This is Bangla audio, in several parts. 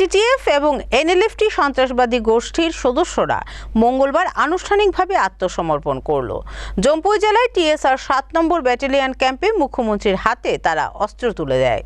এটিটিএফ এবং এনএলএফটি সন্ত্রাসবাদী গোষ্ঠীর সদস্যরা মঙ্গলবার আনুষ্ঠানিকভাবে আত্মসমর্পণ করল। জম্পুই জেলায় টিএসআর সাত নম্বর ব্যাটালিয়ন ক্যাম্পে মুখ্যমন্ত্রীর হাতে তারা অস্ত্র তুলে দেয়।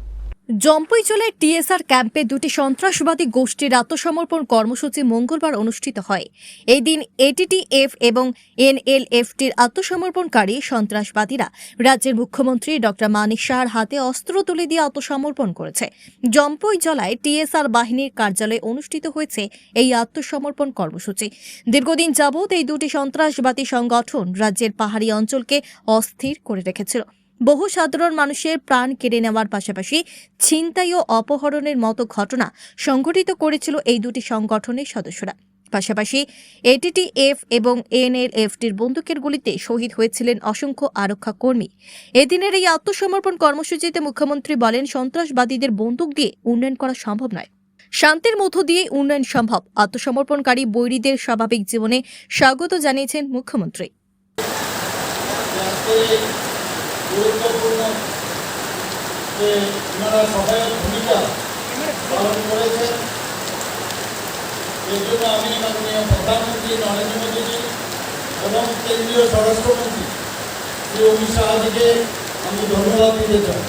জম্পইচলে টিএসআর ক্যাম্পে দুটি সন্ত্রাসবাদী গোষ্ঠীর আত্মসমর্পণ কর্মসূচি মঙ্গলবার অনুষ্ঠিত হয়। এই দিন এটিটিএফ এবং এনএলএফটির আত্মসমর্পণকারী সন্ত্রাসবাদীরা রাজ্যের মুখ্যমন্ত্রী ডক্টর মানিক শাহর হাতে অস্ত্র তুলে দিয়ে আত্মসমর্পণ করেছে। জম্পই জেলায় টিএসআর বাহিনীর কার্যালয়ে অনুষ্ঠিত হয়েছে এই আত্মসমর্পণ কর্মসূচি। দীর্ঘদিন যাবৎ এই দুটি সন্ত্রাসবাদী সংগঠন রাজ্যের পাহাড়ি অঞ্চলকে অস্থির করে রেখেছিল। বহু সাধারণ মানুষের প্রাণ কেড়ে নেওয়ার পাশাপাশি ছিনতাই ও অপহরণের মতো ঘটনা সংঘটিত করেছিল এই দুটি সংগঠনের সদস্যরা। পাশাপাশি এটিটিএফ এবং এনএলএফটির বন্দুকের গুলিতে শহীদ হয়েছিলেন অসংখ্য আরক্ষা কর্মী এদিনের এই আত্মসমর্পণ কর্মসূচিতে মুখ্যমন্ত্রী বলেন, সন্ত্রাসবাদীদের বন্দুক দিয়ে উন্নয়ন করা সম্ভব নয়। শান্তির মধ্য দিয়েই উন্নয়ন সম্ভব। আত্মসমর্পণকারী বৈরীদের স্বাভাবিক জীবনে স্বাগত জানিয়েছেন মুখ্যমন্ত্রী। গুরুত্বপূর্ণ যে ওনারা সহায়ক ভূমিকা পালন করেছেন। এর জন্য আমি মাননীয় প্রধানমন্ত্রী নরেন্দ্র মোদীজি এবং কেন্দ্রীয় স্বরাষ্ট্রমন্ত্রী শ্রী অমিত শাহজিকে আমি ধন্যবাদ দিতে চাই।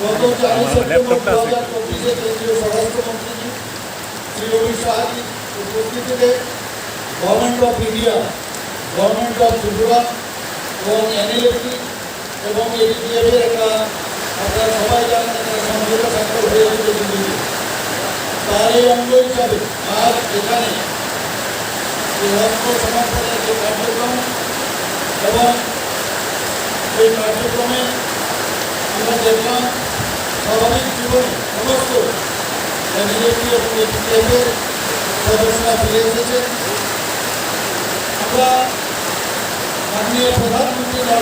গত চারই সেপ্টেম্বর দু হাজার চব্বিশে কেন্দ্রীয় স্বরাষ্ট্রমন্ত্রী শ্রী অমিত শাহজি উপস্থিতিতে government of India government of Tripura এবং এনএলএফটি এবং এডিপিএফের একটা আপনারা সবাই জানেন একটা সমঝোতা স্বাক্ষর হয়েছিল দিল্লিতে। তার এই অঙ্গ হিসাবে আজ এখানে এই অস্ত্র সমর্পণের যে কার্যক্রম এবং এই কার্যক্রমে আমরা দেখলাম স্বাভাবিক জীবনে সমস্ত এনএলএফটি এবং এডিপিএফের সদস্যরা ফিরে এসেছেন। আমরা মাননীয় প্রধানমন্ত্রী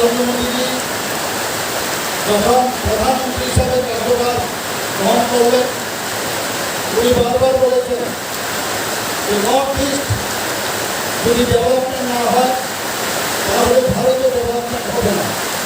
নরেন্দ্র যখন প্রধানমন্ত্রী হিসাবে কার্যভার গ্রহণ করলেন উনি বারবার বলেছেন যে নর্থ ইস্ট যদি ডেভেলপমেন্ট না হয় তাহলে ভারতে ডেভেলপমেন্ট হবে না